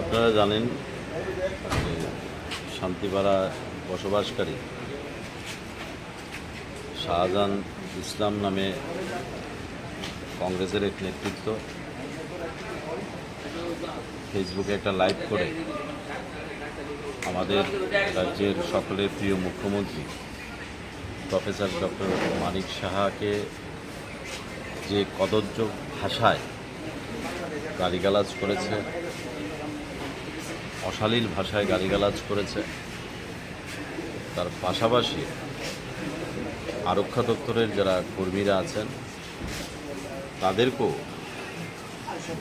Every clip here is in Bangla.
আপনারা জানেন শান্তিপাড়া বসবাসকারী, শাহজাহান ইসলাম নামে কংগ্রেসের এক নেতৃত্ব, ফেসবুকে একটা লাইভ করে আমাদের রাজ্যের সকলের প্রিয় মুখ্যমন্ত্রী, প্রফেসর ডক্টর মানিক সাহাকে যে কদর্য ভাষায় গালিগালাজ করেছে অশালীল ভাষায় গালিগালাজ করেছে। তার পাশাপাশি আরক্ষা দপ্তরের যারা কর্মীরা আছেন, তাদেরকেও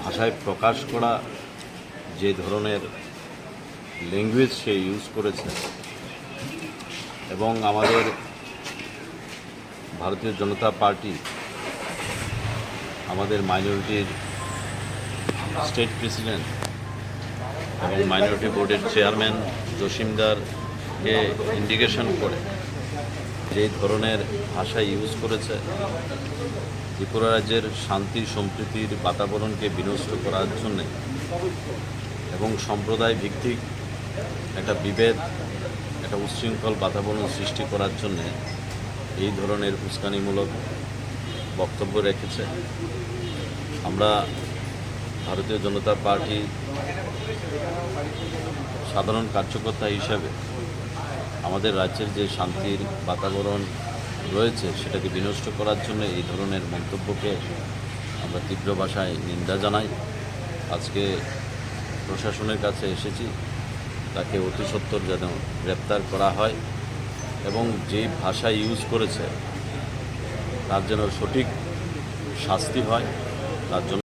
ভাষায় প্রকাশ করা যে ধরনের ল্যাঙ্গুয়েজ সে ইউজ করেছে এবং আমাদের ভারতীয় জনতা পার্টি আমাদের মাইনরিটির স্টেট প্রেসিডেন্ট এবং মাইনরিটি বোর্ডের চেয়ারম্যান জসিমদারকে ইন্ডিকেশন করে যে ধরনের ভাষা ইউজ করেছে, ত্রিপুরা রাজ্যের শান্তি, সম্প্রীতির বাতাবরণকে বিনষ্ট করার জন্যে এবং সম্প্রদায় ভিত্তিক একটা বিভেদ, একটা উচ্ছৃঙ্খল বাতাবরণ সৃষ্টি করার জন্যে এই ধরনের উস্কানিমূলক বক্তব্য রেখেছে। আমরা ভারতীয় জনতা পার্টি সাধারণ কার্যকর্তা হিসাবে আমাদের রাজ্যের যে শান্তির বাতাবরণ রয়েছে, সেটাকে বিনষ্ট করার জন্য এই ধরনের মন্তব্যকে আমরা তীব্র ভাষায় নিন্দা জানাই। আজকে প্রশাসনের কাছে এসেছি, তাকে অতি সত্বর যেন গ্রেপ্তার করা হয় এবং যে ভাষা ইউজ করেছে, তার যেন সঠিক শাস্তি হয়, তার জন্য